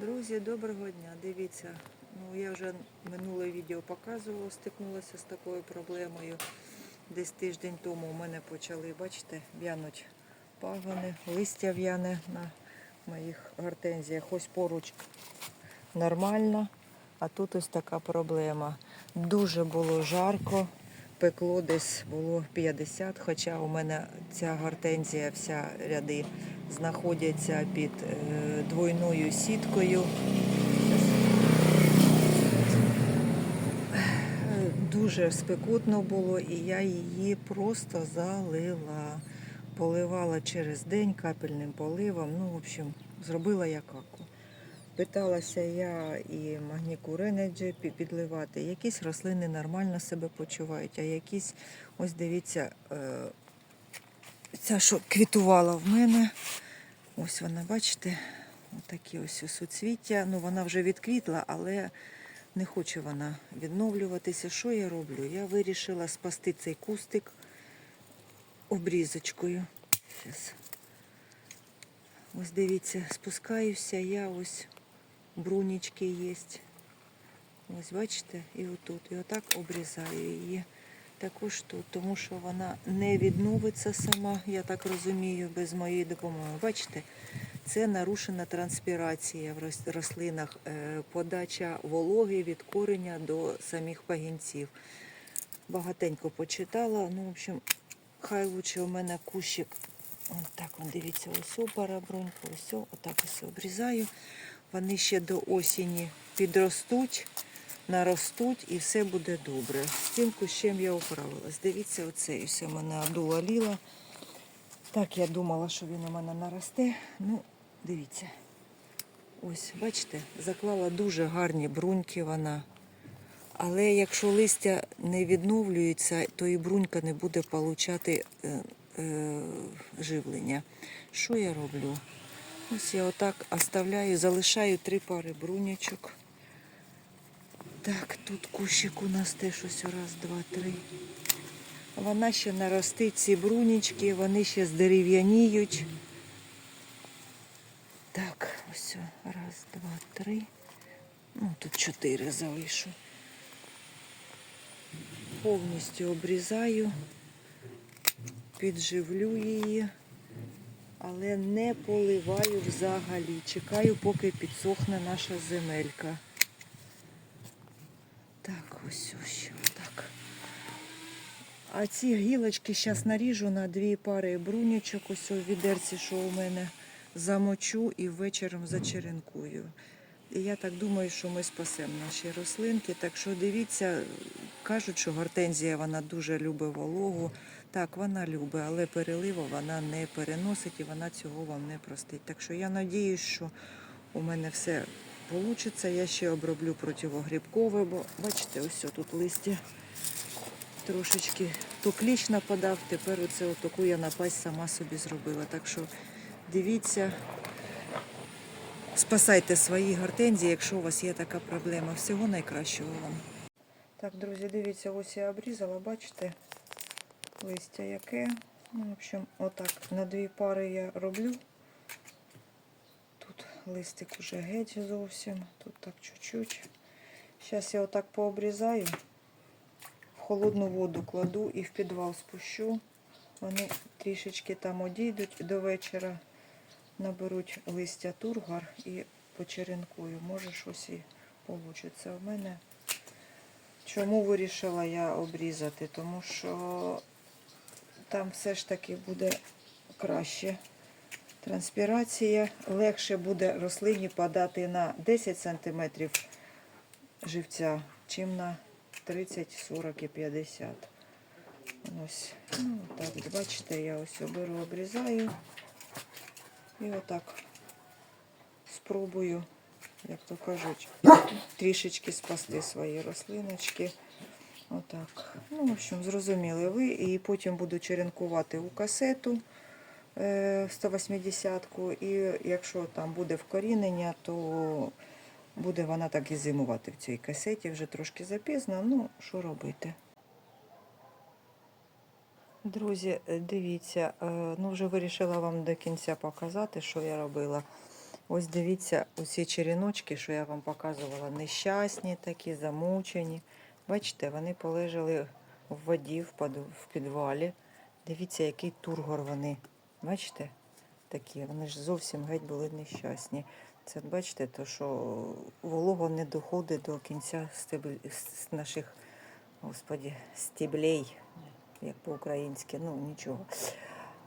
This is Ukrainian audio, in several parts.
Друзі, доброго дня. Дивіться, ну я вже минуле відео показувала, стикнулася з такою проблемою. Десь тиждень тому у мене почали, бачите, в'януть пагони, листя в'яне на моїх гортензіях. Ось поруч нормально, а тут ось така проблема. Дуже було жарко, пекло десь було 50, хоча у мене ця гортензія, вся ряди знаходяться під е, двойною сіткою. Дуже спекотно було, і я її просто залила. Поливала через день капельним поливом. Ну, в общем, зробила як аку. Питалася я і Магніку Ренеджі підливати. Якісь рослини нормально себе почувають, а якісь, ось дивіться, е, ця, що квітувала в мене. Ось вона, бачите, такі ось суцвіття. Ну, вона вже відквітла, але не хоче вона відновлюватися. Що я роблю? Я вирішила спасти цей кустик обрізочкою. Щас. Ось дивіться, спускаюся, я ось брунічки є. Ось бачите, і отут. І отак обрізаю її. Також тут, тому що вона не відновиться сама, я так розумію, без моєї допомоги. Бачите, це нарушена транспірація в рослинах, е, подача вологи від кореня до самих пагінців. Багатенько почитала. Ну, в общем, хай лучше у мене кущик. Ось так, дивіться, ось о, парабронька, ось, отак ось обрізаю. Вони ще до осені підростуть наростуть і все буде добре. З цим кущем я управилась. Дивіться, оцей ось мене Абдула Ліла. Так, я думала, що він у мене наросте. Ну, дивіться. Ось, бачите, заклала дуже гарні бруньки вона. Але якщо листя не відновлюється, то і брунька не буде получати е, е, живлення. Що я роблю? Ось я отак оставляю, залишаю три пари брунячок. Так, тут кущик у нас теж ось раз, два, три. Вона ще наростить ці брунічки, вони ще здерев'яніють. Так, ось раз, два, три. Ну, тут чотири залишу. Повністю обрізаю, підживлю її, але не поливаю взагалі. Чекаю, поки підсохне наша земелька. Ось ось так. А ці гілочки зараз наріжу на дві пари брунічок, ось у відерці, що у мене замочу і ввечером зачеренкую. І я так думаю, що ми спасемо наші рослинки. Так що дивіться, кажуть, що гортензія вона дуже любить вологу. Так, вона любить, але переливу вона не переносить і вона цього вам не простить. Так що я надіюсь, що у мене все вийде. Я ще оброблю противогрибкове, бо бачите, ось тут листя трошечки то кліщ нападав, тепер оце таку я напасть сама собі зробила. Так що дивіться, спасайте свої гортензії, якщо у вас є така проблема. Всього найкращого вам. Так, друзі, дивіться, ось я обрізала, бачите, листя яке. Ну, в общем, отак на дві пари я роблю. Листик уже геть зовсім, тут так чуть-чуть. Зараз я отак пообрізаю, в холодну воду кладу і в підвал спущу. Вони трішечки там одійдуть до вечора, наберуть листя тургар і почеренкую. Може щось і вийде. У мене чому вирішила я обрізати? Тому що там все ж таки буде краще транспірація. Легше буде рослині падати на 10 см живця, чим на 30, 40 і 50. Ось, ну, так, бачите, я ось беру, обрізаю і отак спробую, як то кажуть, трішечки спасти свої рослиночки. Отак. Ну, в общем, зрозуміли ви. І потім буду черенкувати у касету 180-ку. І якщо там буде вкорінення, то буде вона так і зимувати в цій касеті. Вже трошки запізно. Ну, що робити? Друзі, е, дивіться, е, ну вже вирішила вам до кінця показати, що я робила. Ось дивіться, усі черіночки, що я вам показувала, нещасні такі, замучені. Бачите, вони полежали в воді, в підвалі. Дивіться, який тургор вони. Бачите? Такі, вони ж зовсім геть були нещасні. Це бачите, то що волога не доходить до кінця стебель, наших, господі, стеблей, як по-українськи, ну нічого.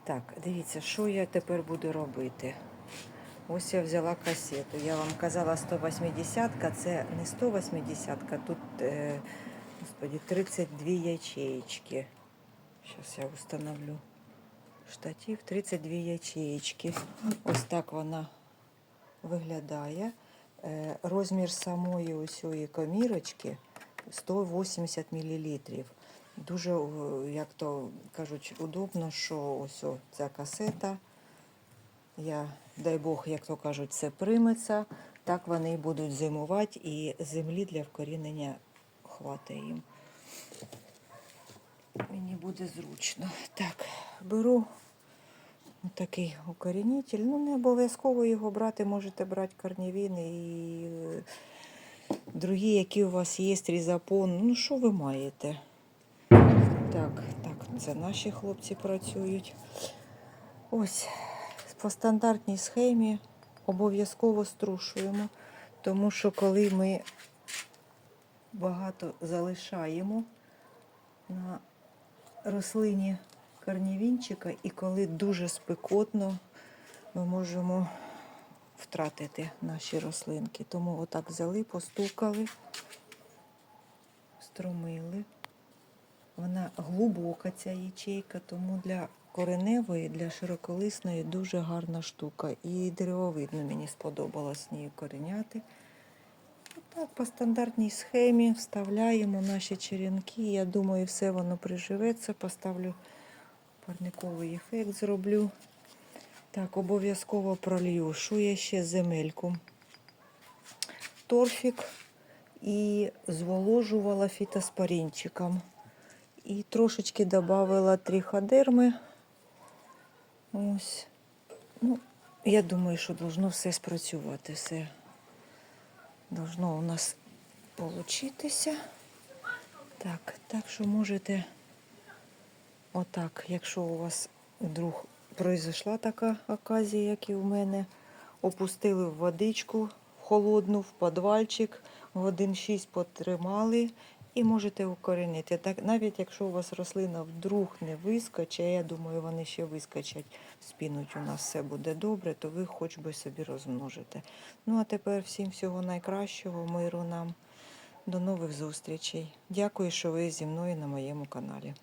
Так, дивіться, що я тепер буду робити. Ось я взяла касету. Я вам казала 180-ка, це не 180-ка, тут е, господи, 32 ячеечки. Зараз я установлю штатив, 32 ячеечки. Ось так вона виглядає. Е, Розмір самої ось цієї комірочки 180 мл. Дуже, як то кажуть, удобно, що ось ця касета. Я, дай Бог, як то кажуть, це прийметься. Так вони будуть зимувати, і землі для вкорінення хватить їм. Мені буде зручно. Так, беру такий укорінитель. Ну, не обов'язково його брати, можете брати корнівін і е, другі, які у вас є, різапон. Ну, що ви маєте? Так, так, це наші хлопці працюють. Ось по стандартній схемі обов'язково струшуємо, тому що коли ми багато залишаємо на рослині корнівінчика, і коли дуже спекотно, ми можемо втратити наші рослинки. Тому отак взяли, постукали, струмили. Вона глибока, ця ячейка, тому для кореневої, для широколисної дуже гарна штука. І деревовидно мені сподобалось з нею кореняти. Так, по стандартній схемі вставляємо наші черенки. Я думаю, все воно приживеться. Поставлю парниковий ефект, зроблю. Так, обов'язково пролью. Я ще земельку? Торфік і зволожувала фітоспорінчиком. І трошечки додавала тріходерми. Ось. Ну, я думаю, що должно все спрацювати. Все должно у нас получитися. Так, так що можете отак, якщо у вас вдруг произошла така оказія, як і у мене, опустили в водичку в холодну, в подвальчик, годин 6 потримали і можете укорінити. Так, навіть якщо у вас рослина вдруг не вискочить, я думаю, вони ще вискочать, спінуть у нас все буде добре, то ви хоч би собі розмножите. Ну а тепер всім всього найкращого, миру нам. До нових зустрічей. Дякую, що ви зі мною на моєму каналі.